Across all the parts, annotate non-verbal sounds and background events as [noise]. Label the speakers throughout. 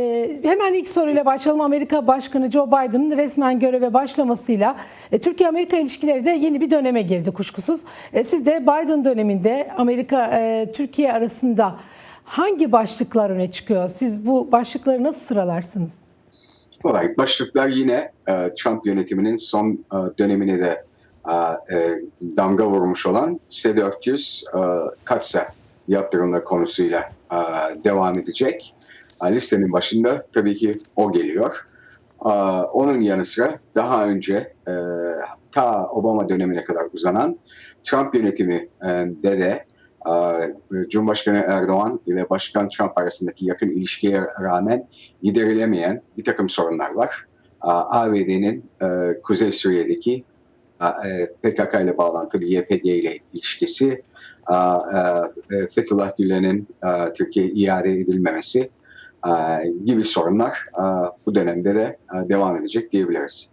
Speaker 1: Ee, Hemen ilk soruyla başlayalım. Amerika Başkanı Joe Biden'ın resmen göreve başlamasıyla e, Türkiye-Amerika ilişkileri de yeni bir döneme girdi kuşkusuz. E, Siz de Biden döneminde Amerika-Türkiye arasında hangi başlıklar öne çıkıyor? Siz bu başlıkları nasıl sıralarsınız?
Speaker 2: Olarak başlıklar yine e, Trump yönetiminin son e, dönemine de e, e, damga vurmuş olan S-400 e, katsa yaptırımlar konusuyla e, devam edecek. Listenin başında tabii ki o geliyor. Onun yanı sıra daha önce e, ta Obama dönemine kadar uzanan Trump yönetimi e, de de Cumhurbaşkanı Erdoğan ile Başkan Trump arasındaki yakın ilişkiye rağmen giderilemeyen bir takım sorunlar var. ABD'nin e, Kuzey Suriye'deki PKK ile bağlantılı YPG ile ilişkisi, Fethullah Gülen'in e, Türkiye'ye iade edilmemesi gibi sorunlar e, bu dönemde de e, devam edecek diyebiliriz.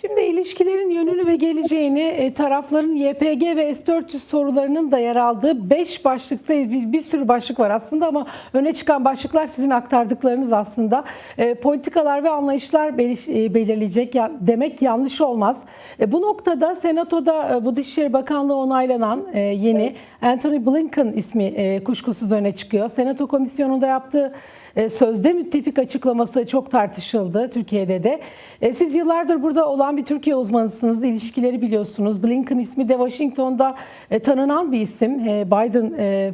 Speaker 1: Şimdi ilişkilerin yönünü ve geleceğini e, tarafların YPG ve S-400 sorularının da yer aldığı 5 başlıkta bir sürü başlık var aslında ama öne çıkan başlıklar sizin aktardıklarınız aslında. E, politikalar ve anlayışlar e, belirleyecek demek yanlış olmaz. Bu noktada Senato'da bu Dışişleri Bakanlığı onaylanan yeni Anthony Blinken ismi kuşkusuz öne çıkıyor. Senato Komisyonu'nda yaptığı sözde müttefik açıklaması çok tartışıldı Türkiye'de de. Siz yıllardır burada olan bir Türkiye uzmanısınız, ilişkileri biliyorsunuz. Blinken ismi de Washington'da e, tanınan bir isim. E, Biden, e,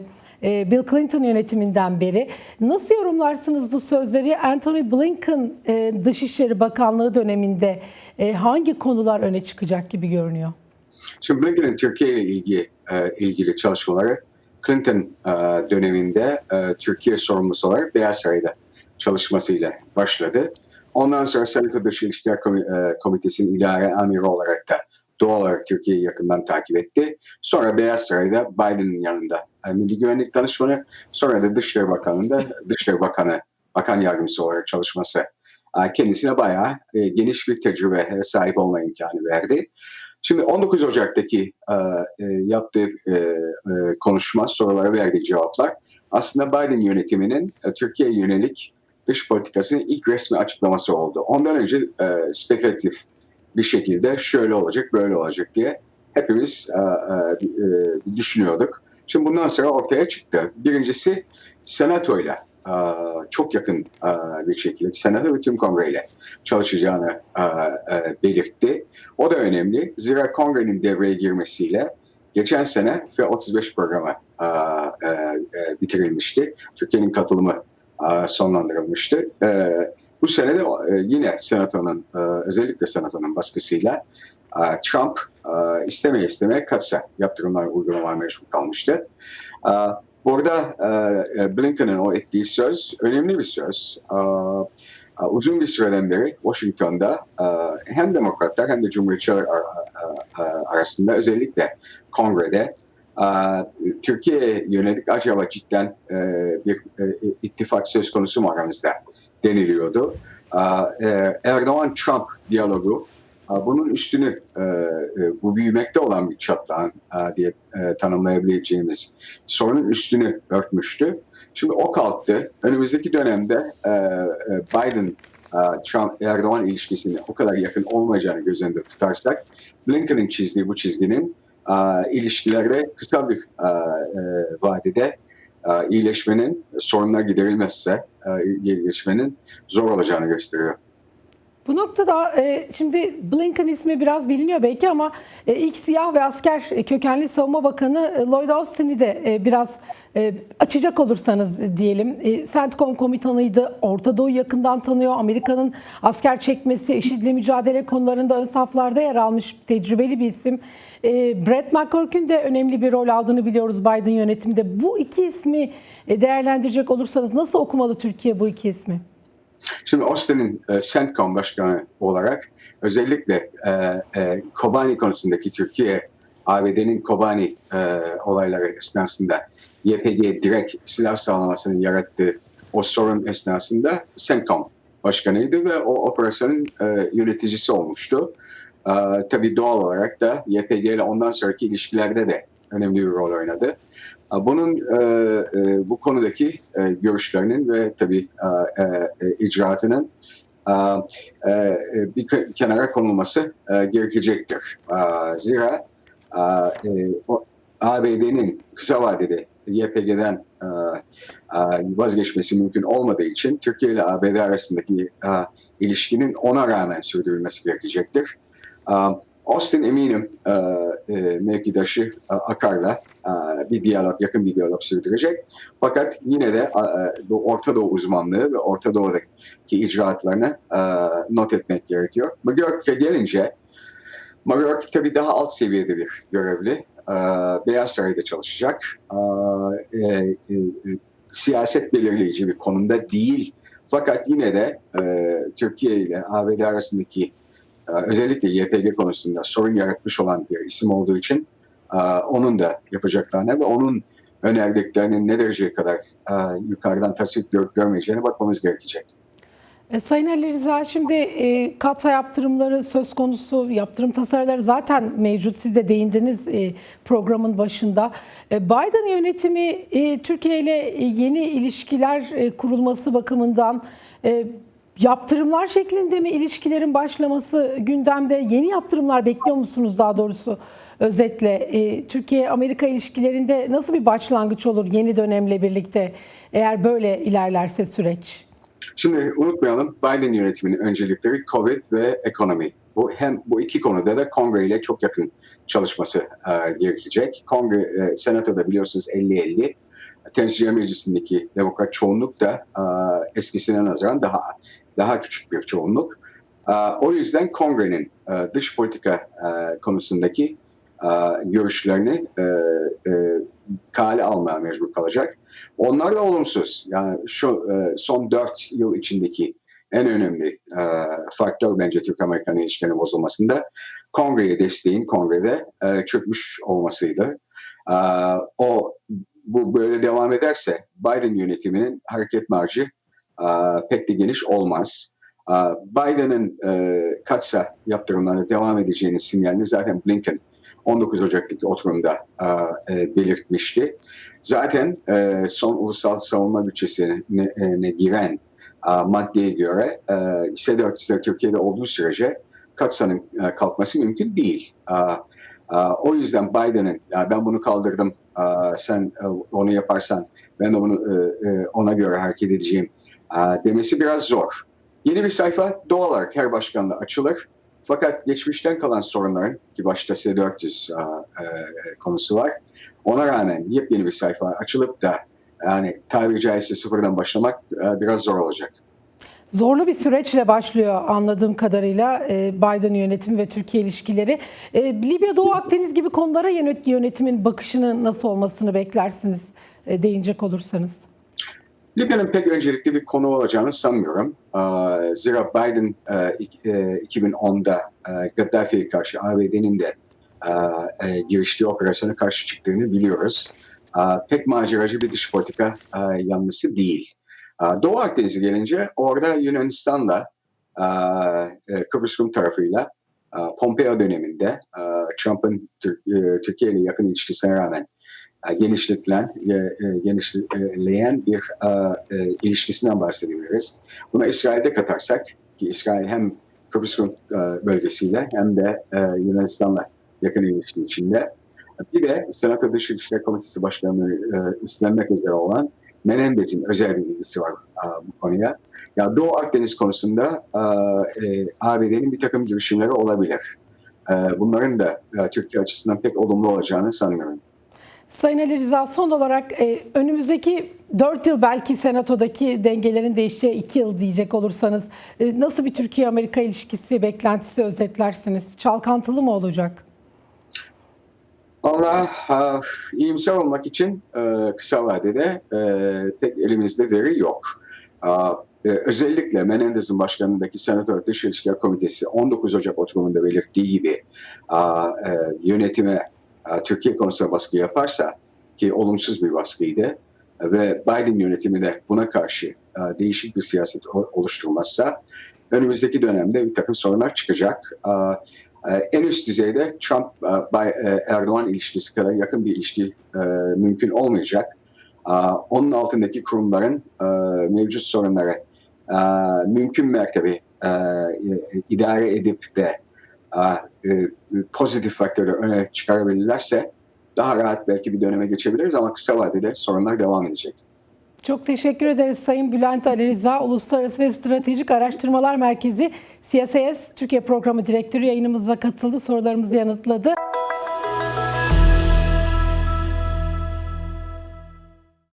Speaker 1: Bill Clinton yönetiminden beri. Nasıl yorumlarsınız bu sözleri? Anthony Blinken Dışişleri Bakanlığı döneminde hangi konular öne çıkacak gibi görünüyor?
Speaker 2: Şimdi Blinken'in Türkiye ile ilgili, e, ilgili çalışmaları Clinton döneminde Türkiye sorumlusu olarak Beyaz Saray'da çalışmasıyla başladı. Ondan sonra Senato Dış İlişkiler e, Komitesi'nin idare amiri olarak da doğal olarak Türkiye'yi yakından takip etti. Sonra Beyaz Saray'da Biden'ın yanında e, Milli Güvenlik Danışmanı, sonra da Dışişleri Bakanı'nda [laughs] Dışişleri Bakanı, Bakan Yardımcısı olarak çalışması e, kendisine bayağı geniş bir tecrübe sahip olma imkanı verdi. Şimdi 19 Ocak'taki yaptığı konuşma, sorulara verdiği cevaplar aslında Biden yönetiminin Türkiye'ye yönelik dış politikasının ilk resmi açıklaması oldu. Ondan önce e, spekülatif bir şekilde şöyle olacak, böyle olacak diye hepimiz e, e, e, düşünüyorduk. Şimdi bundan sonra ortaya çıktı. Birincisi Senato'yla e, çok yakın e, bir şekilde Senato ve tüm kongreyle çalışacağını e, e, belirtti. O da önemli. Zira kongrenin devreye girmesiyle geçen sene F-35 programı e, e, e, bitirilmişti. Türkiye'nin katılımı sonlandırılmıştı. E, bu sene de e, yine Senato'nun, e, özellikle Senato'nun baskısıyla e, Trump e, istemeye istemeye katsa yaptırımlar uygulamaya mecbur kalmıştı. E, burada e, e, Blinken'ın o ettiği söz önemli bir söz. E, e, uzun bir süreden beri Washington'da e, hem demokratlar hem de cumhuriyetçiler arasında özellikle kongrede e, Türkiye'ye yönelik acaba cidden e, bir e, ittifak söz konusu mu aramızda deniliyordu. E, Erdoğan-Trump diyalogu bunun üstünü bu büyümekte olan bir çatlağın diye tanımlayabileceğimiz sorunun üstünü örtmüştü. Şimdi o kalktı. Önümüzdeki dönemde Biden Trump Erdoğan ilişkisinin o kadar yakın olmayacağını göz önünde tutarsak Blinken'ın çizdiği bu çizginin e, ilişkilerde kısa bir e, vadede e, iyileşmenin sorunlar giderilmezse e, iyileşmenin zor olacağını gösteriyor.
Speaker 1: Bu noktada e, şimdi Blinken ismi biraz biliniyor belki ama e, ilk siyah ve asker kökenli savunma bakanı e, Lloyd Austin'i de e, biraz e, açacak olursanız diyelim. E, CENTCOM komutanıydı, Orta Doğu yakından tanıyor, Amerika'nın asker çekmesi, IŞİD'le mücadele konularında ön saflarda yer almış tecrübeli bir isim. E, Brett McGurk'ün de önemli bir rol aldığını biliyoruz Biden yönetiminde. Bu iki ismi e, değerlendirecek olursanız nasıl okumalı Türkiye bu iki ismi?
Speaker 2: Şimdi Austin'in e, CENTCOM başkanı olarak özellikle e, e, Kobani konusundaki Türkiye, ABD'nin Kobani e, olayları esnasında YPG'ye direkt silah sağlamasının yarattığı o sorun esnasında CENTCOM başkanıydı ve o operasyonun e, yöneticisi olmuştu. E, tabii doğal olarak da YPG ile ondan sonraki ilişkilerde de önemli bir rol oynadı. Bunun e, e, bu konudaki e, görüşlerinin ve tabii icraatının bir ke- kenara konulması gerekecektir. Zira ABD'nin kısa vadede YPG'den vazgeçmesi mümkün olmadığı için Türkiye ile ABD arasındaki ilişkinin ona rağmen sürdürülmesi gerekecektir. Austin eminim e, mevkidaşı e, Akar'la e, bir diyalog, yakın bir diyalog sürdürecek. Fakat yine de e, bu Orta Doğu uzmanlığı ve Orta Doğu'daki icraatlarını e, not etmek gerekiyor. McGurk'e gelince, McGurk tabii daha alt seviyede bir görevli. E, Beyaz Saray'da çalışacak. E, e, e, siyaset belirleyici bir konumda değil. Fakat yine de e, Türkiye ile ABD arasındaki özellikle YPG konusunda sorun yaratmış olan bir isim olduğu için e, onun da yapacaklarına ve onun önerdiklerinin ne dereceye kadar e, yukarıdan tasvip görüp görmeyeceğine bakmamız gerekecek.
Speaker 1: E, Sayın Ali Rıza şimdi e, kata yaptırımları söz konusu yaptırım tasarıları zaten mevcut. Siz de değindiniz e, programın başında. E, Biden yönetimi e, Türkiye ile yeni ilişkiler e, kurulması bakımından e, yaptırımlar şeklinde mi ilişkilerin başlaması gündemde? Yeni yaptırımlar bekliyor musunuz daha doğrusu? Özetle e, Türkiye-Amerika ilişkilerinde nasıl bir başlangıç olur yeni dönemle birlikte eğer böyle ilerlerse süreç?
Speaker 2: Şimdi unutmayalım Biden yönetiminin öncelikleri Covid ve ekonomi. Bu hem bu iki konuda da Kongre ile çok yakın çalışması e, gerekecek. Kongre, e, Senato'da biliyorsunuz 50-50. Temsilciler Meclisi'ndeki demokrat çoğunluk da e, eskisine nazaran daha daha küçük bir çoğunluk. E, o yüzden Kongre'nin e, dış politika e, konusundaki e, görüşlerini kale almaya mecbur kalacak. Onlar da olumsuz. Yani şu son dört yıl içindeki en önemli faktör bence Türk-Amerikan ilişkilerinin bozulmasında kongreye desteğin kongrede çökmüş olmasıydı. O bu böyle devam ederse Biden yönetiminin hareket marjı pek de geniş olmaz. Biden'ın e, katsa yaptırımlarına devam edeceğini sinyalini zaten Blinken 19 Ocak'taki oturumda e, belirtmişti. Zaten e, son ulusal savunma bütçesine ne giren maddeye göre e, S-400'ler Türkiye'de olduğu sürece Katsa'nın kalkması mümkün değil. O yüzden Biden'ın ben bunu kaldırdım sen onu yaparsan ben de bunu ona göre hareket edeceğim demesi biraz zor. Yeni bir sayfa doğal olarak her başkanla açılır. Fakat geçmişten kalan sorunların ki başta S-400 e, e, konusu var. Ona rağmen yepyeni bir sayfa açılıp da yani tabiri caizse sıfırdan başlamak e, biraz zor olacak.
Speaker 1: Zorlu bir süreçle başlıyor anladığım kadarıyla Biden yönetimi ve Türkiye ilişkileri. Libya Doğu Akdeniz gibi konulara yönet- yönetimin bakışının nasıl olmasını beklersiniz değinecek olursanız?
Speaker 2: Libya'nın pek öncelikli bir konu olacağını sanmıyorum. Ee, Zira Biden e, ik- e, 2010'da e, Gaddafi'ye karşı ABD'nin de e, e, giriştiği operasyona karşı çıktığını biliyoruz. E, Pek maceracı bir dış politika e, yanlısı değil. E, Doğu Akdeniz'e gelince orada Yunanistan'la e, e, Kıbrıs Rum tarafıyla e, Pompeo döneminde e, Trump'ın Tür- e, Türkiye ile yakın ilişkisine rağmen e, genişletilen, e, e, genişleyen bir e, e, ilişkisinden bahsedebiliriz. Buna İsrail'de katarsak ki İsrail hem Kıbrıs e, bölgesiyle hem de e, Yunanistan'la yakın ilişki içinde. Bir de Senato Dış İlişkiler Komitesi Başkanlığı e, üstlenmek üzere olan Menendez'in özel bir ilgisi var e, bu konuya. Ya Doğu Akdeniz konusunda e, e, ABD'nin bir takım girişimleri olabilir. E, bunların da e, Türkiye açısından pek olumlu olacağını sanmıyorum.
Speaker 1: Sayın Ali Rıza son olarak e, önümüzdeki 4 yıl belki senatodaki dengelerin değişeceği 2 yıl diyecek olursanız e, nasıl bir Türkiye-Amerika ilişkisi beklentisi özetlersiniz? Çalkantılı mı olacak?
Speaker 2: Valla iyimser olmak için e, kısa vadede e, tek elimizde veri yok. E, özellikle Menendez'in başkanlığındaki Senatör Dış İlişkiler Komitesi 19 Ocak oturumunda belirttiği gibi yönetime Türkiye konusunda baskı yaparsa ki olumsuz bir baskıydı ve Biden yönetimi de buna karşı e, değişik bir siyaset oluşturmazsa önümüzdeki dönemde bir takım sorunlar çıkacak. E, e, en üst düzeyde Trump e, Bay e, Erdoğan ilişkisi kadar yakın bir ilişki e, mümkün olmayacak. E, Onun altındaki kurumların e, mevcut sorunları e, mümkün mertebe e, idare edip de e, e, pozitif faktörü öne çıkarabilirlerse daha rahat belki bir döneme geçebiliriz ama kısa vadede sorunlar devam edecek.
Speaker 1: Çok teşekkür ederiz Sayın Bülent Ali Rıza, Uluslararası ve Stratejik Araştırmalar Merkezi CSS Türkiye Programı Direktörü yayınımıza katıldı, sorularımızı yanıtladı.